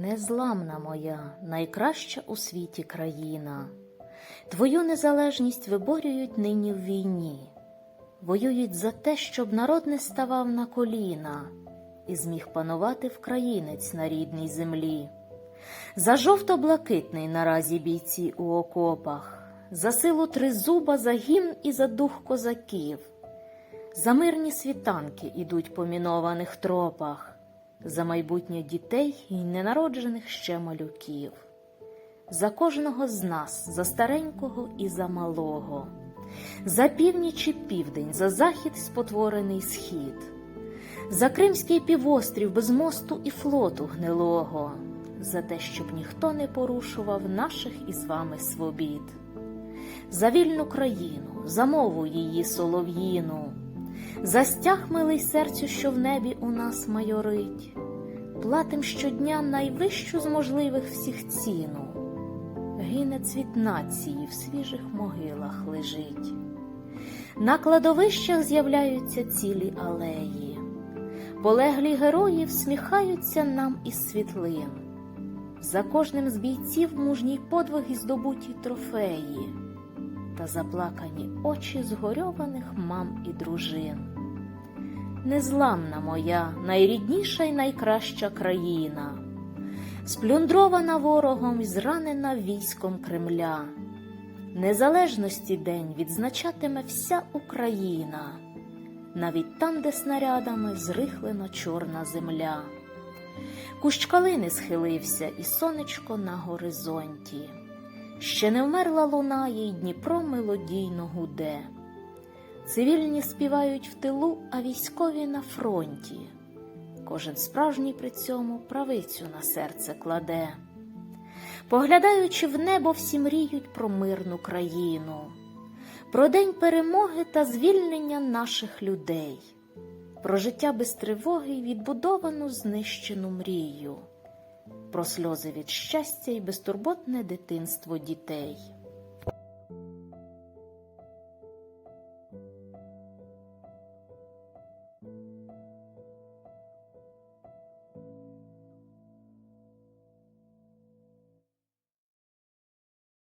Незламна моя, найкраща у світі країна. Твою незалежність виборюють нині в війні, воюють за те, щоб народ не ставав на коліна і зміг панувати вкраїнець на рідній землі. За жовто-блакитний наразі бійці у окопах, за силу тризуба, за гімн і за дух козаків, за мирні світанки ідуть по мінованих тропах, за майбутнє дітей і ненароджених ще малюків, за кожного з нас, за старенького і за малого, за північ і південь, за захід спотворений схід, за Кримський півострів без мосту і флоту гнилого, за те, щоб ніхто не порушував наших із вами свобід, за вільну країну, за мову її солов'їну, за стяг милий серцю, що в небі у нас майорить, платим щодня найвищу з можливих всіх ціну, гине цвіт нації в свіжих могилах лежить. На кладовищах з'являються цілі алеї, полеглі герої всміхаються нам із світлин. За кожним з бійців мужній подвиг і здобуті трофеї та заплакані очі згорьованих мам і дружин. Незламна моя, найрідніша й найкраща країна, сплюндрована ворогом і зранена військом Кремля. Незалежності день відзначатиме вся Україна, навіть там, де снарядами зрихлена чорна земля. Кущ калини схилився, і сонечко на горизонті. Ще не вмерла луна, їй Дніпро мелодійно гуде. Цивільні співають в тилу, а військові на фронті. Кожен справжній при цьому правицю на серце кладе. Поглядаючи в небо, всі мріють про мирну країну, про день перемоги та звільнення наших людей, про життя без тривоги й відбудовану знищену мрію, про сльози від щастя і безтурботне дитинство дітей.